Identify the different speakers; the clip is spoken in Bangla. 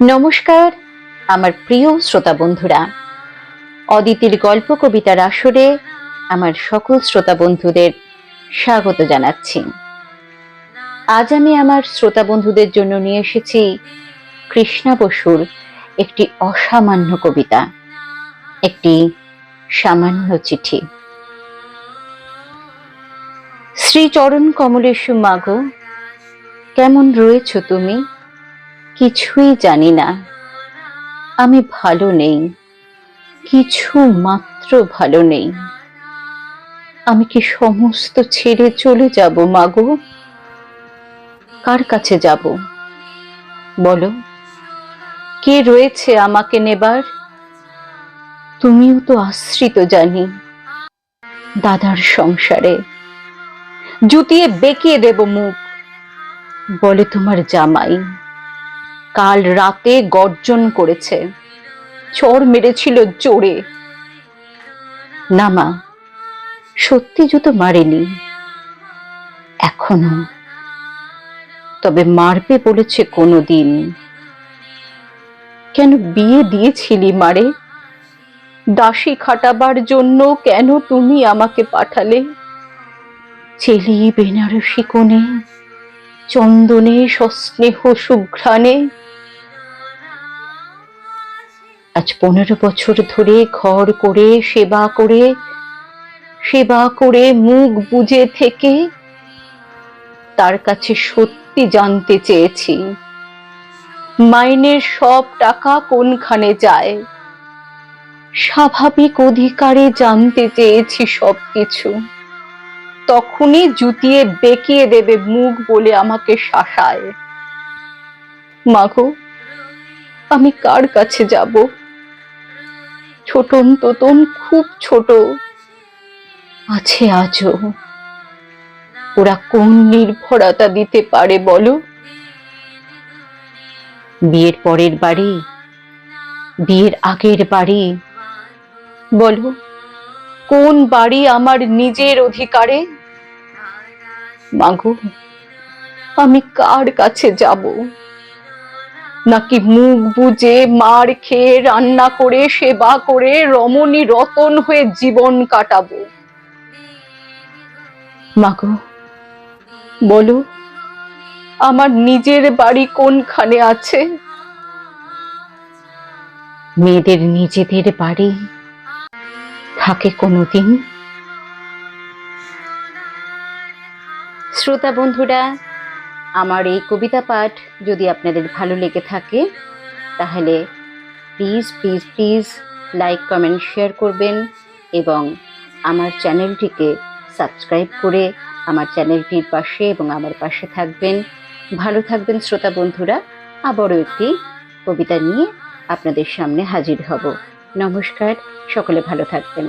Speaker 1: নমস্কার, আমার প্রিয় শ্রোতা বন্ধুরা। অদিতির গল্প কবিতার আসরে আমার সকল শ্রোতা বন্ধুদের স্বাগত জানাচ্ছি। আজ আমি আমার শ্রোতা বন্ধুদের জন্য নিয়ে এসেছি কৃষ্ণা বসুর একটি অসামান্য কবিতা, একটি সামান্য চিঠি। শ্রীচরণ কমলেশু মাগো, কেমন রয়েছ তুমি? কিছুই জানি না। আমি ভালো নেই। কিছু মাত্র ভালো নেই। আমি কি সমস্ত ছেড়ে চলে যাব মাগো কার কাছে যাব? বলো। কে রয়েছে আমাকে নেবার? তুমিও তো আশ্রিত জানি। দাদার সংসারে। জুতিয়ে বেঁকিয়ে দেব মুখ। বলে তোমার জামাই। কাল রাতে গর্জন করেছে। চর মেরেছিল জোরে। না মা, সত্যি জুতো মারেনি। এখনও। তবে মারবে বলেছে কোনোদিন। কেন বিয়ে দিয়েছিলি মারে দাসী খাটাবার জন্য কেন তুমি আমাকে পাঠালে? চেলি বেনারসি কোণে, চন্দনে, সস্নেহ, সুঘ্রাণে আজ পনেরো বছর ধরে ঘর করে, সেবা করে সেবা করে মুখ বুজে থেকে তার কাছে সত্যি জানতে চেয়েছি। মাইনের সব টাকা কোনখানে যায়? স্বাভাবিক অধিকারে জানতে চেয়েছি সবকিছু। তখনই জুতিয়ে বেঁকিয়ে দেবে মুখ বলে আমাকে শাসায়। মাগো আমি কার কাছে যাব? ছোটন, তোতন খুব ছোট। আছে আজও। ওরা কোন নির্ভরতা দিতে পারে বলো? বিয়ের পরের বাড়ি, বিয়ের আগের বাড়ি, বলো, কোন বাড়ি আমার নিজের অধিকারে? মাগো, আমি কার কাছে যাব? নাকি মুখ বুজে মার খেয়ে রান্না করে, সেবা করে রমণী রতন হয়ে জীবন কাটাবো? মাগো বলো, আমার নিজের বাড়ি কোনখানে আছে? মেয়েদের নিজেদের বাড়ি থাকে কোনোদিন? শ্রোতা বন্ধুরা আমার এই কবিতা পাঠ যদি আপনাদের ভালো লেগে থাকে, তাহলে please please please like comment share করবেন এবং আমার চ্যানেলটিকে সাবস্ক্রাইব করে আমার চ্যানেলটির পাশে এবং আমার পাশে থাকবেন। ভালো থাকবেন শ্রোতা বন্ধুরা, আবারও একটি কবিতা নিয়ে আপনাদের সামনে হাজির হব। নমস্কার, সকলে ভালো থাকবেন।